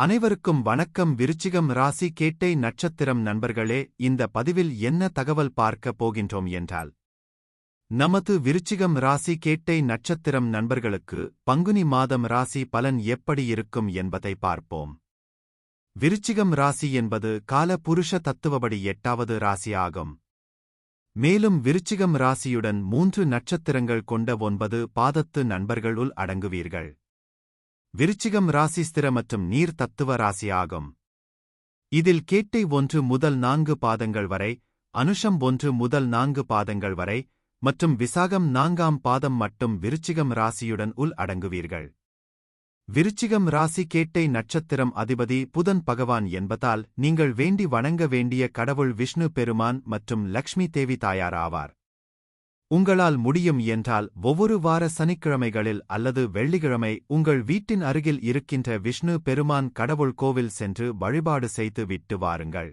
அனைவருக்கும் வணக்கம். விருச்சிகம் ராசி கேட்டை நட்சத்திரம் நண்பர்களே இந்த பதிவில் என்ன தகவல் பார்க்கப் போகின்றோம் என்றால் நமது விருச்சிகம் ராசி கேட்டை நட்சத்திரம் நண்பர்களுக்கு பங்குனி மாதம் ராசி பலன் எப்படி இருக்கும் என்பதை பார்ப்போம். விருச்சிகம் ராசி என்பது கால புருஷ தத்துவபடி எட்டாவது ராசி ஆகும். மேலும் விருச்சிகம் ராசியுடன் மூன்று நட்சத்திரங்கள் கொண்ட ஒன்பது பாதத்து நண்பர்களுள் அடங்குவீர்கள். விருச்சிகம் ராசி ஸ்திர மற்றும் நீர் தத்துவ ராசி ஆகும். இதில் கேட்டை ஒன்று முதல் நான்கு பாதங்கள் வரை அனுஷம் ஒன்று முதல் நான்கு பாதங்கள் வரை மற்றும் விசாகம் நான்காம் பாதம் மட்டும் விருச்சிகம் ராசியுடன் உள் அடங்குவீர்கள். விருச்சிகம் ராசி கேட்டை நட்சத்திரம் அதிபதி புதன் பகவான் என்பதால் நீங்கள் வேண்டி வணங்க வேண்டிய கடவுள் விஷ்ணு பெருமான் மற்றும் லக்ஷ்மி தேவி தாயார் ஆவார். உங்களால் முடியும் என்றால் ஒவ்வொரு வார சனிக்கிழமைகளில் அல்லது வெள்ளிக்கிழமை உங்கள் வீட்டின் அருகில் இருக்கின்ற விஷ்ணு பெருமான் கடவுள் கோவில் சென்று வழிபாடு செய்து விட்டு வாருங்கள்.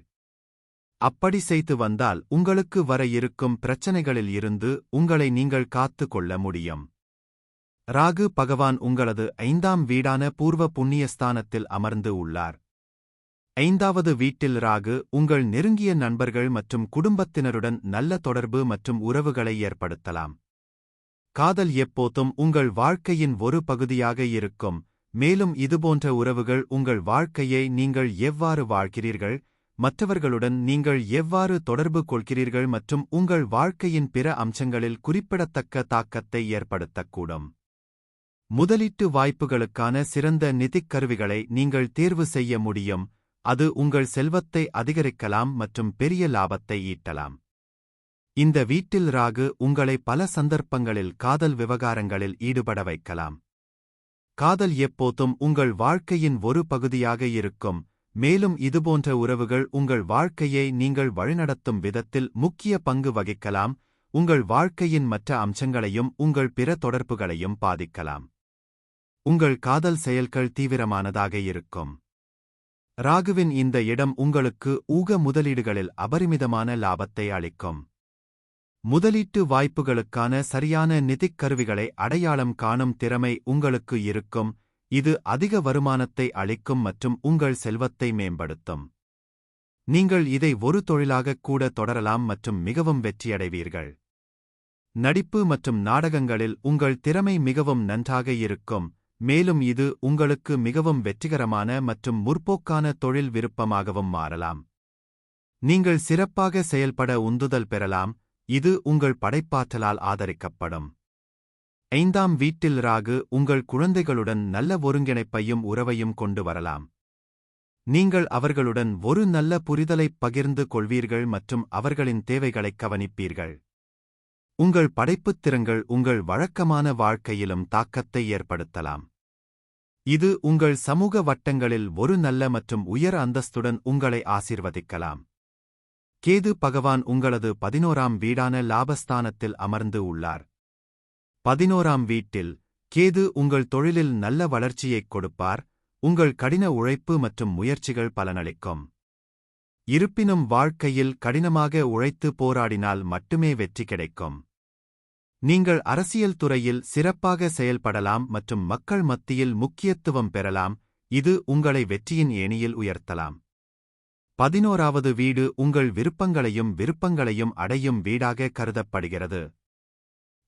அப்படி செய்து வந்தால் உங்களுக்கு வர இருக்கும் பிரச்சனைகளில் இருந்து உங்களை நீங்கள் காத்து கொள்ள முடியும். ராகு பகவான் உங்களது ஐந்தாம் வீடான பூர்வ புண்ணியஸ்தானத்தில் அமர்ந்து உள்ளார். ஐந்தாவது வீட்டில் ராகு உங்கள் நெருங்கிய நண்பர்கள் மற்றும் குடும்பத்தினருடன் நல்ல தொடர்பு மற்றும் உறவுகளை ஏற்படுத்தலாம். காதல் எப்போதும் உங்கள் வாழ்க்கையின் ஒரு பகுதியாக இருக்கும். மேலும் இதுபோன்ற உறவுகள் உங்கள் வாழ்க்கையை நீங்கள் எவ்வாறு வாழ்கிறீர்கள் மற்றவர்களுடன் நீங்கள் எவ்வாறு தொடர்பு கொள்கிறீர்கள் மற்றும் உங்கள் வாழ்க்கையின் பிற அம்சங்களில் குறிப்பிடத்தக்க தாக்கத்தை ஏற்படுத்தக்கூடும். முதலீட்டு வாய்ப்புகளுக்கான சிறந்த நிதிக் கருவிகளை நீங்கள் தேர்வு செய்ய முடியும். அது உங்கள் செல்வத்தை அதிகரிக்கலாம் மற்றும் பெரிய லாபத்தை ஈட்டலாம். இந்த வீட்டில் ராகு உங்களை பல சந்தர்ப்பங்களில் காதல் விவகாரங்களில் ஈடுபட வைக்கலாம். காதல் எப்போதும் உங்கள் வாழ்க்கையின் ஒரு பகுதியாக இருக்கும் மேலும் இதுபோன்ற உறவுகள் உங்கள் வாழ்க்கையை நீங்கள் வழிநடத்தும் விதத்தில் முக்கிய பங்கு வகிக்கலாம் உங்கள் வாழ்க்கையின் மற்ற அம்சங்களையும் உங்கள் பிற தொடர்புகளையும் பாதிக்கலாம். உங்கள் காதல் செயல்கள் தீவிரமானதாக இருக்கும். ராகுவின் இந்த இடம் உங்களுக்கு ஊக முதலீடுகளில் அபரிமிதமான லாபத்தை அளிக்கும். முதலீட்டு வாய்ப்புகளுக்கான சரியான நிதிக் கருவிகளை அடையாளம் காணும் திறமை உங்களுக்கு இருக்கும். இது அதிக வருமானத்தை அளிக்கும் மற்றும் உங்கள் செல்வத்தை மேம்படுத்தும். நீங்கள் இதை ஒரு தொழிலாகக் கூட தொடரலாம் மற்றும் மிகவும் வெற்றியடைவீர்கள். நடிப்பு மற்றும் நாடகங்களில் உங்கள் திறமை மிகவும் நன்றாக இருக்கும். மேலும் இது உங்களுக்கு மிகவும் வெற்றிகரமான மற்றும் முற்போக்கான தொழில் விருப்பமாகவும் மாறலாம். நீங்கள் சிறப்பாக செயல்பட உந்துதல் பெறலாம் இது உங்கள் படைப்பாற்றலால் ஆதரிக்கப்படும். ஐந்தாம் வீட்டில் ராகு உங்கள் குழந்தைகளுடன் நல்ல ஒருங்கிணைப்பையும் உறவையும் கொண்டு வரலாம். நீங்கள் அவர்களுடன் ஒரு நல்ல புரிதலைப் பகிர்ந்து கொள்வீர்கள் மற்றும் அவர்களின் தேவைகளைக் கவனிப்பீர்கள். உங்கள் படைப்புத் திறங்கள் உங்கள் வழக்கமான வாழ்க்கையிலும் தாக்கத்தை ஏற்படுத்தலாம். இது உங்கள் சமூக வட்டங்களில் ஒரு நல்ல மற்றும் உயர் அந்தஸ்துடன் உங்களை ஆசிர்வதிக்கலாம். கேது பகவான் உங்களது பதினோராம் வீடான லாபஸ்தானத்தில் அமர்ந்து உள்ளார். பதினோராம் வீட்டில் கேது உங்கள் தொழிலில் நல்ல வளர்ச்சியைக் கொடுப்பார் உங்கள் கடின உழைப்பு மற்றும் முயற்சிகள் பலனளிக்கும். இருப்பினும் வாழ்க்கையில் கடினமாக உழைத்து போராடினால் மட்டுமே வெற்றி கிடைக்கும். நீங்கள் அரசியல் துறையில் சிறப்பாக செயல்படலாம் மற்றும் மக்கள் மத்தியில் முக்கியத்துவம் பெறலாம் இது உங்களை வெற்றியின் ஏணியில் உயர்த்தலாம். பதினோராவது வீடு உங்கள் விருப்பங்களையும் விருப்பங்களையும் அடையும் வீடாக கருதப்படுகிறது.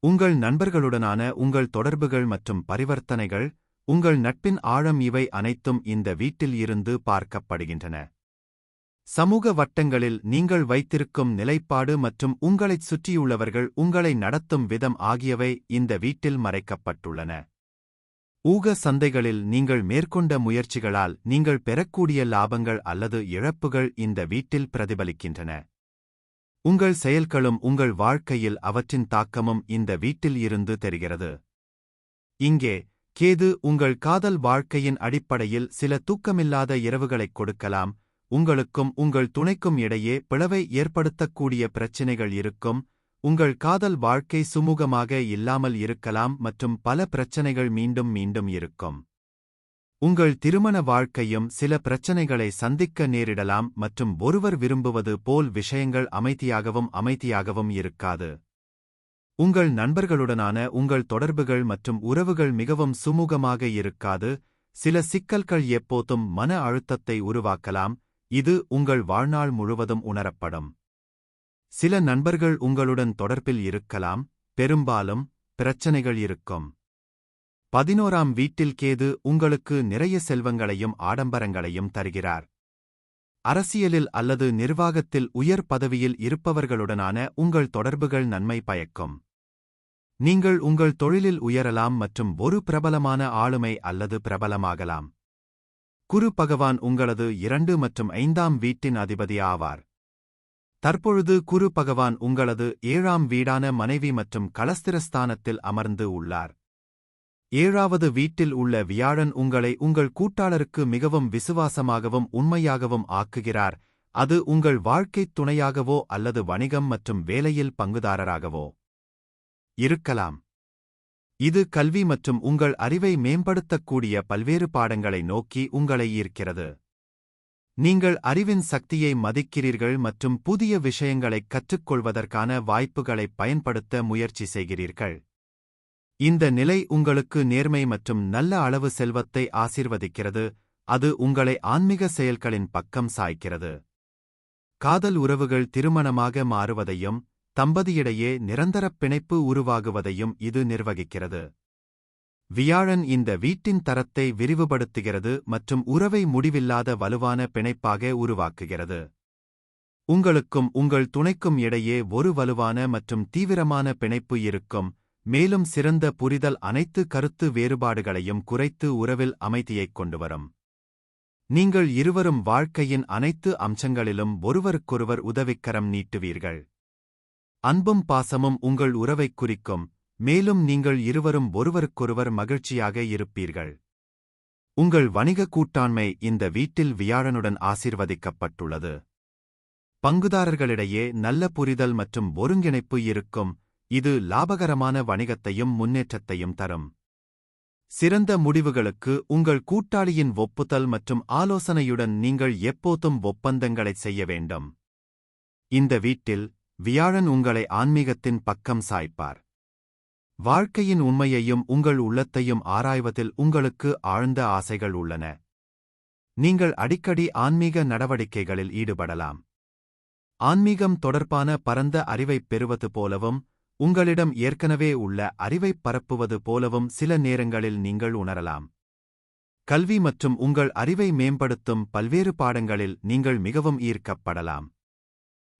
உங்கள் நண்பர்களுடனான உங்கள் தொடர்புகள் மற்றும் பரிவர்த்தனைகள் உங்கள் நட்பின் ஆழம் இவை அனைத்தும் இந்த வீட்டில் இருந்து பார்க்கப்படுகின்றன. சமூக வட்டங்களில் நீங்கள் வைத்திருக்கும் நிலைப்பாடு மற்றும் உங்களைச் சுற்றியுள்ளவர்கள் உங்களை நடத்தும் விதம் ஆகியவை இந்த வீட்டில் மறைக்கப்பட்டுள்ளன. ஊக சந்தைகளில் நீங்கள் மேற்கொண்ட முயற்சிகளால் நீங்கள் பெறக்கூடிய லாபங்கள் அல்லது இழப்புகள் இந்த வீட்டில் பிரதிபலிக்கின்றன. உங்கள் செயல்களும் உங்கள் வாழ்க்கையில் அவற்றின் தாக்கமும் இந்த வீட்டில் இருந்து தெரிகிறது. இங்கே கேது உங்கள் காதல் வாழ்க்கையின் அடிப்படையில் சில தூக்கமில்லாத இரவுகளைக் கொடுக்கலாம் உங்களுக்கும் உங்கள் துணைக்கும் இடையே பிளவை ஏற்படுத்தக்கூடிய பிரச்சினைகள் இருக்கும். உங்கள் காதல் வாழ்க்கை சுமூகமாக இல்லாமல் இருக்கலாம் மற்றும் பல பிரச்சனைகள் மீண்டும் மீண்டும் இருக்கும். உங்கள் திருமண வாழ்க்கையும் சில பிரச்சனைகளை சந்திக்க நேரிடலாம் மற்றும் ஒருவர் விரும்புவது போல் விஷயங்கள் அமைதியாகவும் அமைதியாகவும் இருக்காது. உங்கள் நண்பர்களுடனான உங்கள் தொடர்புகள் மற்றும் உறவுகள் மிகவும் சுமூகமாக இருக்காது. சில சிக்கல்கள் எப்போதும் மன அழுத்தத்தை உருவாக்கலாம். இது உங்கள் வாழ்நாள் முழுவதும் உணரப்படும். சில நண்பர்கள் உங்களுடன் தொடர்பில் இருக்கலாம் பெரும்பாலும் பிரச்சனைகள் இருக்கும். பதினோராம் வீட்டில் கேது உங்களுக்கு நிறைய செல்வங்களையும் ஆடம்பரங்களையும் தருகிறார். அரசியலில் அல்லது நிர்வாகத்தில் உயர் பதவியில் இருப்பவர்களுடனான உங்கள் தொடர்புகள் நன்மை பயக்கும். நீங்கள் உங்கள் தொழிலில் உயரலாம் மற்றும் ஒரு பிரபலமான ஆளுமை அல்லது பிரபலமாகலாம். குரு பகவான் உங்களது இரண்டு மற்றும் ஐந்தாம் வீட்டின் அதிபதி ஆவார் தற்பொழுது குரு பகவான் உங்களது ஏழாம் வீடான மனைவி மற்றும் கலஸ்திரஸ்தானத்தில் அமர்ந்து உள்ளார். ஏழாவது வீட்டில் உள்ள வியாழன் உங்களை உங்கள் கூட்டாளருக்கு மிகவும் விசுவாசமாகவும் உண்மையாகவும் ஆக்குகிறார். அது உங்கள் வாழ்க்கைத் துணையாகவோ அல்லது வணிகம் மற்றும் வேலையில் பங்குதாரராகவோ. இருக்கலாம். இது கல்வி மற்றும் உங்கள் அறிவை மேம்படுத்தக்கூடிய பல்வேறு பாடங்களை நோக்கி உங்களை ஈர்க்கிறது. நீங்கள் அறிவின் சக்தியை மதிக்கிறீர்கள் மற்றும் புதிய விஷயங்களைக் கற்றுக்கொள்வதற்கான வாய்ப்புகளைப் பயன்படுத்த முயற்சி செய்கிறீர்கள். இந்த நிலை உங்களுக்கு நேர்மை மற்றும் நல்ல அளவு செல்வத்தை ஆசிர்வதிக்கிறது அது உங்களை ஆன்மீக செயல்களின் பக்கம் சாய்க்கிறது. காதல் உறவுகள் திருமணமாக மாறுவதையும் தம்பதியிடையே நிரந்தரப் பிணைப்பு உருவாகுவதையும் இது நிர்வகிக்கிறது. வியாழன் இந்த வீட்டின் தரத்தை விரிவுபடுத்துகிறது மற்றும் உறவை முடிவில்லாத வலுவான பிணைப்பாக உருவாக்குகிறது. உங்களுக்கும் உங்கள் துணைக்கும் இடையே ஒரு வலுவான மற்றும் தீவிரமான பிணைப்பு இருக்கும் மேலும் சிறந்த புரிதல் அனைத்து கருத்து வேறுபாடுகளையும் குறைத்து உறவில் அமைதியைக் கொண்டுவரும். நீங்கள் இருவரும் வாழ்க்கையின் அனைத்து அம்சங்களிலும் ஒருவருக்கொருவர் உதவிக்கரம் நீட்டுவீர்கள். அன்பும் பாசமும் உங்கள் உறவைக் குறிக்கும். மேலும் நீங்கள் இருவரும் ஒருவருக்கொருவர் மகிழ்ச்சியாக இருப்பீர்கள். உங்கள் வணிக கூட்டாண்மை இந்த வீட்டில் வியாழனுடன் ஆசிர்வதிக்கப்பட்டுள்ளது. பங்குதாரர்களிடையே நல்ல புரிதல் மற்றும் ஒருங்கிணைப்பு இருக்கும். இது லாபகரமான வணிகத்தையும் முன்னேற்றத்தையும் தரும். சிறந்த முடிவுகளுக்கு உங்கள் கூட்டாளியின் ஒப்புதல் மற்றும் ஆலோசனையுடன் நீங்கள் எப்போதும் ஒப்பந்தங்களைச் செய்ய வேண்டும். இந்த வீட்டில் வியாழன் உங்களை ஆன்மீகத்தின் பக்கம் சாய்ப்பார். வாழ்க்கையின் உண்மையையும் உங்கள் உள்ளத்தையும் ஆராய்வதில் உங்களுக்கு ஆழ்ந்த ஆசைகள் உள்ளன. நீங்கள் அடிக்கடி ஆன்மீக நடவடிக்கைகளில் ஈடுபடலாம். ஆன்மீகம் தொடர்பான பரந்த அறிவைப் பெறுவது போலவும் உங்களிடம் ஏற்கனவே உள்ள அறிவைப் பரப்புவது போலவும் சில நேரங்களில் நீங்கள் உணரலாம். கல்வி மற்றும் உங்கள் அறிவை மேம்படுத்தும் பல்வேறு பாடங்களில் நீங்கள் மிகவும் ஈர்க்கப்படலாம்.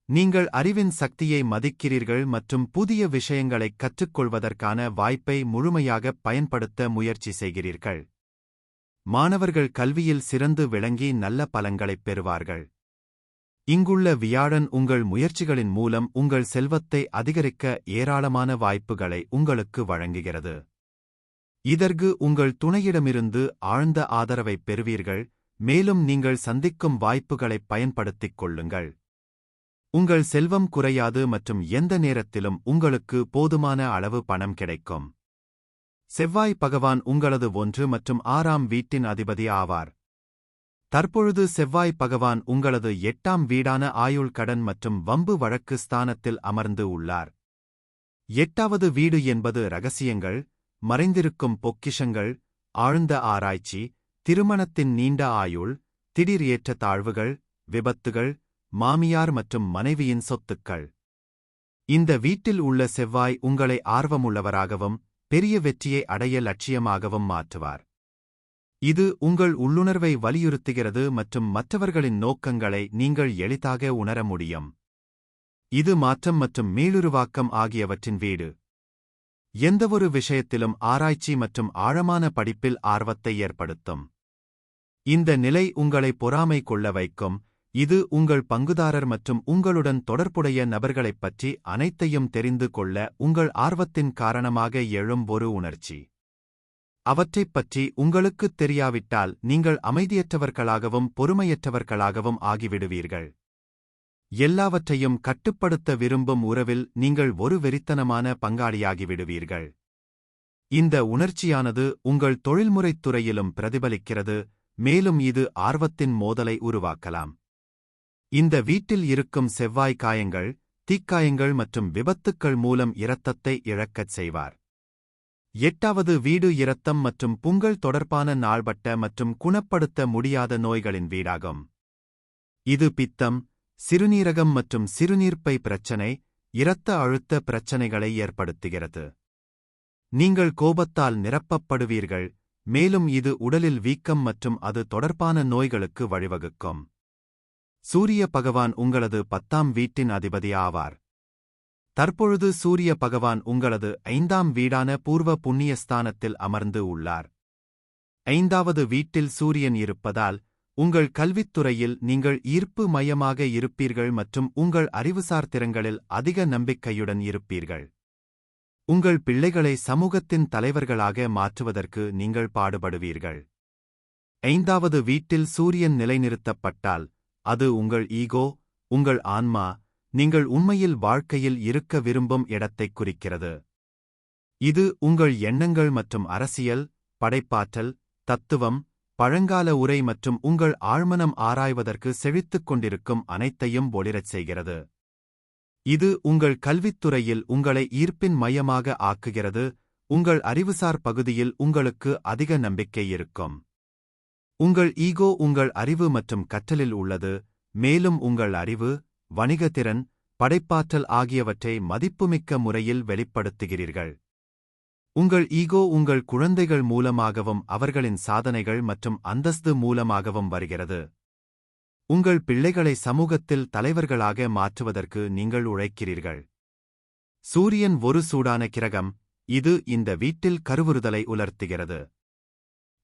நீங்கள் அறிவின் சக்தியை மதிக்கிறீர்கள் மற்றும் புதிய விஷயங்களைக் கற்றுக்கொள்வதற்கான வாய்ப்பை முழுமையாகப் பயன்படுத்த முயற்சி செய்கிறீர்கள். மாணவர்கள் கல்வியில் சிறந்து விளங்கி நல்ல பலங்களைப் பெறுவார்கள். இங்குள்ள வியாழன் உங்கள் முயற்சிகளின் மூலம் உங்கள் செல்வத்தை அதிகரிக்க ஏராளமான வாய்ப்புகளை உங்களுக்கு வழங்குகிறது. இதற்கு உங்கள் துணையிடமிருந்து ஆழ்ந்த ஆதரவைப் பெறுவீர்கள் மேலும் நீங்கள் சந்திக்கும் வாய்ப்புகளைப் பயன்படுத்திக் கொள்ளுங்கள். உங்கள் செல்வம் குறையாது மற்றும் எந்த நேரத்திலும் உங்களுக்கு போதுமான அளவு பணம் கிடைக்கும். செவ்வாய் பகவான் உங்களது ஒன்று மற்றும் ஆறாம் வீட்டின் அதிபதி ஆவார். தற்பொழுது செவ்வாய் பகவான் உங்களது எட்டாம் வீடான ஆயுள் கடன் மற்றும் வம்பு வழக்கு ஸ்தானத்தில் அமர்ந்து உள்ளார். எட்டாவது வீடு என்பது ரகசியங்கள் மறைந்திருக்கும் பொக்கிஷங்கள் ஆழ்ந்த ஆராய்ச்சி திருமணத்தின் நீண்ட ஆயுள் திடீர் ஏற்ற தாழ்வுகள் விபத்துகள் மாமியார் மற்றும் மனைவியின் சொத்துக்கள். இந்த வீட்டில் உள்ள செவ்வாய் உங்களை ஆர்வமுள்ளவராகவும் பெரிய வெற்றியை அடைய லட்சியமாகவும் மாற்றுவார். இது உங்கள் உள்ளுணர்வை வலியுறுத்துகிறது மற்றும் மற்றவர்களின் நோக்கங்களை நீங்கள் எளிதாக உணர முடியும். இது மாற்றம் மற்றும் மீளுருவாக்கம் ஆகியவற்றின் வீடு. எந்தவொரு விஷயத்திலும் ஆராய்ச்சி மற்றும் ஆழமான படிப்பில் ஆர்வத்தை ஏற்படுத்தும். இந்த நிலை உங்களை பொறாமை கொள்ள வைக்கும் இது உங்கள் பங்குதாரர் மற்றும் உங்களுடன் தொடர்புடைய நபர்களைப் பற்றி அனைத்தையும் தெரிந்து கொள்ள உங்கள் ஆர்வத்தின் காரணமாக எழும் ஒரு உணர்ச்சி. அவற்றைப் பற்றி உங்களுக்குத் தெரியாவிட்டால் நீங்கள் அமைதியற்றவர்களாகவும் பொறுமையற்றவர்களாகவும் ஆகிவிடுவீர்கள். எல்லாவற்றையும் கட்டுப்படுத்த விரும்பும் உறவில் நீங்கள் ஒரு வெறித்தனமான பங்காளியாகிவிடுவீர்கள். இந்த உணர்ச்சியானது உங்கள் தொழில்முறைத் துறையிலும் பிரதிபலிக்கிறது மேலும் இது ஆர்வத்தின் மோதலை உருவாக்கலாம். இந்த வீட்டில் இருக்கும் செவ்வாய் காயங்கள் தீக்காயங்கள் மற்றும் விபத்துக்கள் மூலம் இரத்தத்தை இழக்கச் செய்வார். எட்டாவது வீடு இரத்தம் மற்றும் புங்கல் தொடர்பான நாள்பட்ட மற்றும் குணப்படுத்த முடியாத நோய்களின் வீடாகும். இது பித்தம் சிறுநீரகம் மற்றும் சிறுநீர்ப்பை பிரச்சனை இரத்த அழுத்த பிரச்சனைகளை ஏற்படுத்துகிறது. நீங்கள் கோபத்தால் நிரப்பப்படுவீர்கள் மேலும் இது உடலில் வீக்கம் மற்றும் அது தொடர்பான நோய்களுக்கு வழிவகுக்கும். சூரிய பகவான் உங்களது பத்தாம் வீட்டின் அதிபதி ஆவார். தற்பொழுது சூரிய பகவான் உங்களது ஐந்தாம் வீடான பூர்வ புண்ணியஸ்தானத்தில் அமர்ந்து உள்ளார். ஐந்தாவது வீட்டில் சூரியன் இருப்பதால் உங்கள் கல்வித்துறையில் நீங்கள் ஈர்ப்பு மையமாக இருப்பீர்கள் மற்றும் உங்கள் அறிவுசார் திறங்களில் அதிக நம்பிக்கையுடன் இருப்பீர்கள். உங்கள் பிள்ளைகளை சமூகத்தின் தலைவர்களாக மாற்றுவதற்கு நீங்கள் பாடுபடுவீர்கள். ஐந்தாவது வீட்டில் சூரியன் நிலைநிறுத்தப்பட்டால் அது உங்கள் ஈகோ உங்கள் ஆன்மா நீங்கள் உண்மையில் வாழ்க்கையில் இருக்க விரும்பும் இடத்தைக் குறிக்கிறது. இது உங்கள் எண்ணங்கள் மற்றும் அரசியல் படைப்பாற்றல் தத்துவம் பழங்கால உரை மற்றும் உங்கள் ஆழ்மனம் ஆராய்வதற்கு செழித்துக் கொண்டிருக்கும் அனைத்தையும் ஒளிரச் செய்கிறது. இது உங்கள் கல்வித்துறையில் உங்களை ஈர்ப்பின் மையமாக ஆக்குகிறது உங்கள் அறிவுசார் பகுதியில் உங்களுக்கு அதிக நம்பிக்கை இருக்கும். உங்கள் ஈகோ உங்கள் அறிவு மற்றும் கற்றலில் உள்ளது மேலும் உங்கள் அறிவு வணிகத்திறன் படைப்பாற்றல் ஆகியவற்றை மதிப்புமிக்க முறையில் வெளிப்படுத்துகிறீர்கள். உங்கள் ஈகோ உங்கள் குழந்தைகள் மூலமாகவும் அவர்களின் சாதனைகள் மற்றும் அந்தஸ்து மூலமாகவும் வருகிறது. உங்கள் பிள்ளைகளை சமூகத்தில் தலைவர்களாக மாற்றுவதற்கு நீங்கள் உழைக்கிறீர்கள். சூரியன் ஒரு சூடான கிரகம் இது இந்த வீட்டில் கருவுறுதலை உலர்த்துகிறது.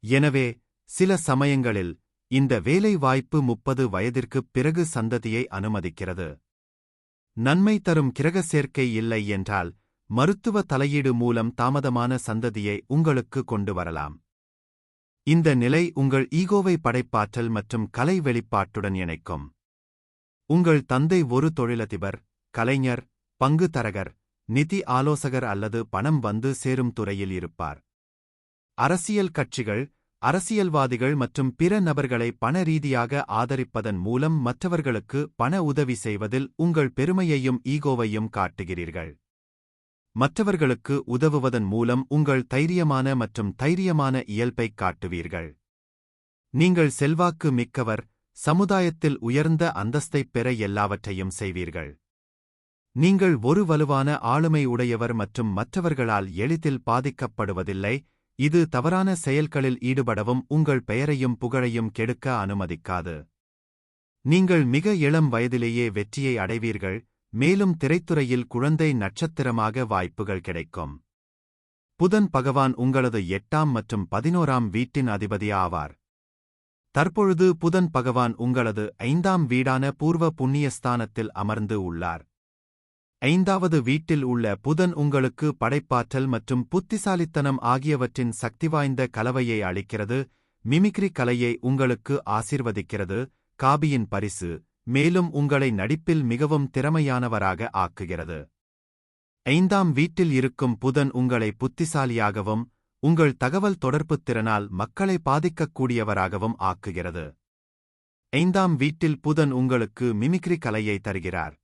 எனவே சில சமயங்களில் இந்த வேலை வாய்ப்பு முப்பது வயதிற்குப் பிறகு சந்ததியை அனுமதிக்கிறது. நன்மை தரும் கிரக சேர்க்கை இல்லை என்றால் மருத்துவ தலையீடு மூலம் தாமதமான சந்ததியை உங்களுக்கு கொண்டு வரலாம். இந்த நிலை உங்கள் ஈகோவை படைப்பாற்றல் மற்றும் கலை வெளிப்பாட்டுடன் இணைக்கும். உங்கள் தந்தை ஒரு தொழிலதிபர் கலைஞர் பங்கு தரகர் நிதி ஆலோசகர் அல்லது பணம் வந்து சேரும் துறையில் இருப்பார். அரசியல் கட்சிகள் அரசியல்வாதிகள் மற்றும் பிற நபர்களை பண ரீதியாக ஆதரிப்பதன் மூலம் மற்றவர்களுக்கு பண உதவி செய்வதில் உங்கள் பெருமையையும் ஈகோவையும் காட்டுகிறீர்கள். மற்றவர்களுக்கு உதவுவதன் மூலம் உங்கள் தைரியமான மற்றும் தைரியமான இயல்பைக் காட்டுவீர்கள். நீங்கள் செல்வாக்கு மிக்கவர் சமுதாயத்தில் உயர்ந்த அந்தஸ்தைப் பெற எல்லாவற்றையும் செய்வீர்கள். நீங்கள் ஒரு வலுவான ஆளுமை உடையவர் மற்றும் மற்றவர்களால் எளிதில் பாதிக்கப்படுவதில்லை இது தவறான செயல்களில் ஈடுபடவும் உங்கள் பெயரையும் புகழையும் கெடுக்க அனுமதிக்காது. நீங்கள் மிக இளம் வயதிலேயே வெற்றியை அடைவீர்கள் மேலும் திரைத்துறையில் குழந்தை நட்சத்திரமாக வாய்ப்புகள் கிடைக்கும். புதன் பகவான் உங்களது எட்டாம் மற்றும் பதினோராம் வீட்டின் அதிபதி ஆவார். தற்பொழுது புதன் பகவான் உங்களது ஐந்தாம் வீடான பூர்வ புண்ணியஸ்தானத்தில் அமர்ந்து உள்ளார். ஐந்தாவது வீட்டில் உள்ள புதன் உங்களுக்கு படைப்பாற்றல் மற்றும் புத்திசாலித்தனம் ஆகியவற்றின் சக்திவாய்ந்த கலவையை அளிக்கிறது மிமிக்ரி கலையை உங்களுக்கு ஆசிர்வதிக்கிறது காபியின் பரிசு மேலும் உங்களை நடிப்பில் மிகவும் திறமையானவராக ஆக்குகிறது. ஐந்தாம் வீட்டில் இருக்கும் புதன் உங்களை புத்திசாலியாகவும் உங்கள் தகவல் தொடர்புத் திறனால் மக்களை பாதிக்கக்கூடியவராகவும் ஆக்குகிறது. ஐந்தாம் வீட்டில் புதன் உங்களுக்கு மிமிக்ரி கலையை தருகிறார்.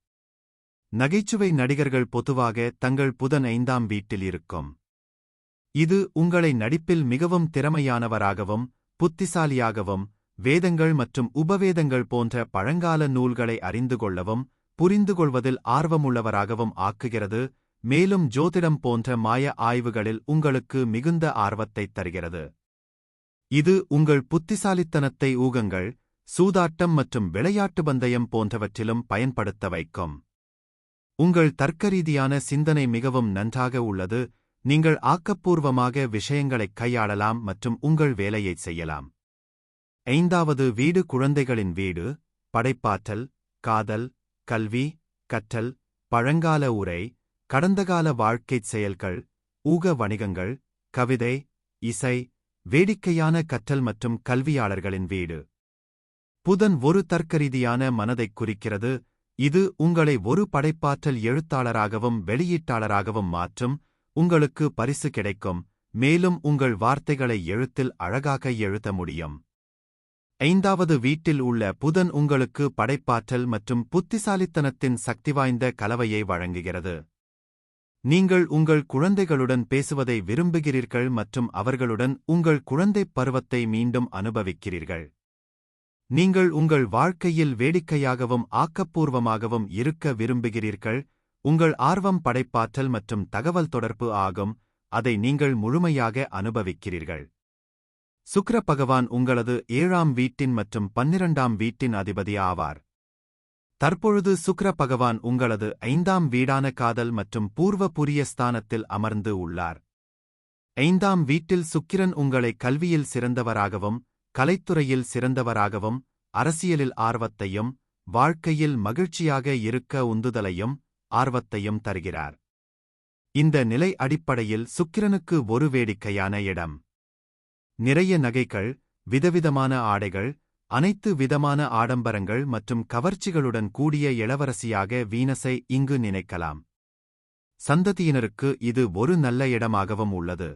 நகைச்சுவை நடிகர்கள் பொதுவாக தங்கள் புதன் ஐந்தாம் வீட்டில் இருக்கும். இது உங்களை நடிப்பில் மிகவும் திறமையானவராகவும் புத்திசாலியாகவும் வேதங்கள் மற்றும் உபவேதங்கள் போன்ற பழங்கால நூல்களை அறிந்து கொள்ளவும் புரிந்துகொள்வதில் ஆர்வமுள்ளவராகவும் ஆக்குகிறது மேலும் ஜோதிடம் போன்ற மாய ஆய்வுகளில் உங்களுக்கு மிகுந்த ஆர்வத்தைத் தருகிறது. இது உங்கள் புத்திசாலித்தனத்தை ஊகங்கள் சூதாட்டம் மற்றும் விளையாட்டு பந்தயம் போன்றவற்றிலும் பயன்படுத்த வைக்கும். உங்கள் தர்க்கரீதியான சிந்தனை மிகவும் நன்றாக உள்ளது நீங்கள் ஆக்கப்பூர்வமாக விஷயங்களைக் கையாளலாம் மற்றும் உங்கள் வேலையைச் செய்யலாம். ஐந்தாவது வீடு குழந்தைகளின் வீடு படைப்பாற்றல் காதல் கல்வி கற்றல் பழங்கால உரை கடந்தகால வாழ்க்கைச் செயல்கள் ஊக வணிகங்கள் கவிதை இசை வேடிக்கையான கற்றல் மற்றும் கல்வியாளர்களின் வீடு. புதன் ஒரு தர்க்கரீதியான மனதைக் குறிக்கிறது இது உங்களை ஒரு படைப்பாற்றல் எழுத்தாளராகவும் வெளியீட்டாளராகவும் மாற்றும் உங்களுக்கு பரிசு கிடைக்கும் மேலும் உங்கள் வார்த்தைகளை எழுத்தில் அழகாக எழுத முடியும். ஐந்தாவது வீட்டில் உள்ள புதன் உங்களுக்கு படைப்பாற்றல் மற்றும் புத்திசாலித்தனத்தின் சக்திவாய்ந்த கலவையை வழங்குகிறது. நீங்கள் உங்கள் குழந்தைகளுடன் பேசுவதை விரும்புகிறீர்கள் மற்றும் அவர்களுடன் உங்கள் குழந்தைப் பருவத்தை மீண்டும் அனுபவிக்கிறீர்கள். நீங்கள் உங்கள் வாழ்க்கையில் வேடிக்கையாகவும் ஆக்கப்பூர்வமாகவும் இருக்க விரும்புகிறீர்கள் உங்கள் ஆர்வம் படைப்பாற்றல் மற்றும் தகவல் தொடர்பு ஆகும் அதை நீங்கள் முழுமையாக அனுபவிக்கிறீர்கள். சுக்கர பகவான் உங்களது ஏழாம் வீட்டின் மற்றும் பன்னிரண்டாம் வீட்டின் அதிபதி ஆவார். தற்பொழுது சுக்கர பகவான் உங்களது ஐந்தாம் வீடான காதல் மற்றும் பூர்வ புரிய ஸ்தானத்தில் அமர்ந்து உள்ளார். ஐந்தாம் வீட்டில் சுக்கிரன் உங்களை கல்வியில் சிறந்தவராகவும் கலைத்துறையில் சிறந்தவராகவும் அரசியலில் ஆர்வத்தையும் வாழ்க்கையில் மகிழ்ச்சியாக இருக்க உந்துதலையும் ஆர்வத்தையும் தருகிறார். இந்த நிலை அடிப்படையில் சுக்கிரனுக்கு ஒரு வேடிக்கையான இடம். நிறைய நகைகள் விதவிதமான ஆடைகள் அனைத்து விதமான ஆடம்பரங்கள் மற்றும் கவர்ச்சிகளுடன் கூடிய இளவரசியாக வீனஸை இங்கு நினைக்கலாம். சந்ததியினருக்கு இது ஒரு நல்ல இடமாகவும் உள்ளது.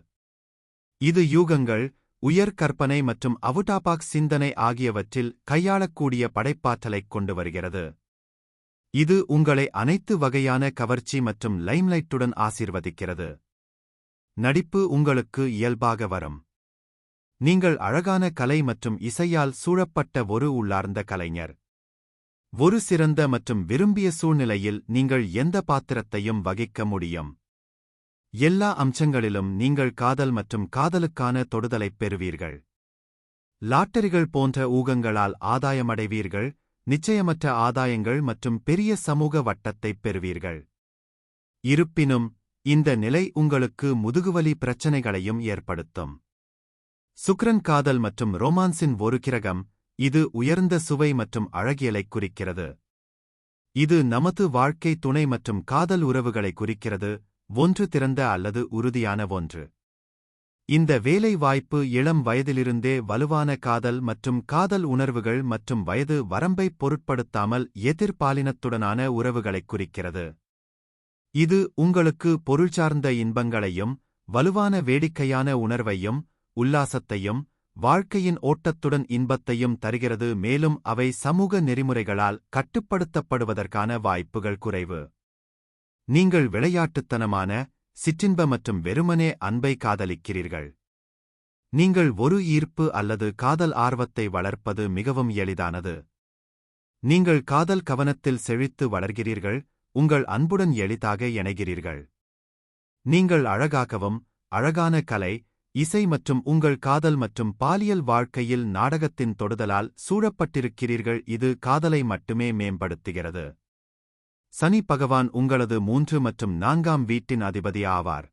இது யூகங்கள் உயர் கற்பனை மற்றும் அவுடாபாக் சிந்தனை ஆகியவற்றில் கையாளக்கூடிய படைப்பாற்றலைக் கொண்டு வருகிறது. இது உங்களை அனைத்து வகையான கவர்ச்சி மற்றும் லைம்லைட்டுடன் ஆசீர்வதிக்கிறது. நடிப்பு உங்களுக்கு இயல்பாக வரும். நீங்கள் அழகான கலை மற்றும் இசையால் சூழப்பட்ட ஒரு உள்ளார்ந்த கலைஞர். ஒரு சிறந்த மற்றும் விரும்பிய சூழ்நிலையில் நீங்கள் எந்த பாத்திரத்தையும் வகிக்க முடியும். எல்லா அம்சங்களிலும் நீங்கள் காதல் மற்றும் காதலுக்கான தொடுதலைப் பெறுவீர்கள். லாட்டரிகள் போன்ற ஊகங்களால் ஆதாயமடைவீர்கள் நிச்சயமற்ற ஆதாயங்கள் மற்றும் பெரிய சமூக வட்டத்தைப் பெறுவீர்கள். இருப்பினும் இந்த நிலை உங்களுக்கு முதுகுவலி பிரச்சனைகளையும் ஏற்படுத்தும். சுக்ரன் காதல் மற்றும் ரோமான்ஸின் ஒரு கிரகம் இது உயர்ந்த சுவை மற்றும் அழகியலைக் குறிக்கிறது. இது நமது வாழ்க்கை துணை மற்றும் காதல் உறவுகளை குறிக்கிறது ஒன்று திறந்த அல்லது உறுதியான ஒன்று. இந்த வேலை வாய்ப்பு இளம் வயதிலிருந்தே வலுவான காதல் மற்றும் காதல் உணர்வுகள் மற்றும் வயது வரம்பைப் பொருட்படுத்தாமல் எதிர்பாலினத்துடனான உறவுகளைக் குறிக்கிறது. இது உங்களுக்கு பொருள்சார்ந்த இன்பங்களையும் வலுவான வேடிக்கையான உணர்வையும் உல்லாசத்தையும் வாழ்க்கையின் ஓட்டத்துடன் இன்பத்தையும் தருகிறது மேலும் அவை சமூக நெறிமுறைகளால் கட்டுப்படுத்தப்படுவதற்கான வாய்ப்புகள் குறைவு. நீங்கள் விளையாட்டுத்தனமான சிற்றின்ப மற்றும் வெறுமனே அன்பை காதலிக்கிறீர்கள். நீங்கள் ஒரு ஈர்ப்பு அல்லது காதல் ஆர்வத்தை வளர்ப்பது மிகவும் எளிதானது. நீங்கள் காதல் கவனத்தில் செழித்து வளர்கிறீர்கள் உங்கள் அன்புடன் எளிதாக இணைகிறீர்கள். நீங்கள் அழகாகவும் அழகான கலை இசை மற்றும் உங்கள் காதல் மற்றும் பாலியல் வாழ்க்கையில் நாடகத்தின் தொடுதலால் சூழப்பட்டிருக்கிறீர்கள் இது காதலை மட்டுமே மேம்படுத்துகிறது. சனி பகவான் உங்களது மூன்று மற்றும் நான்காம் வீட்டின் அதிபதி ஆவார்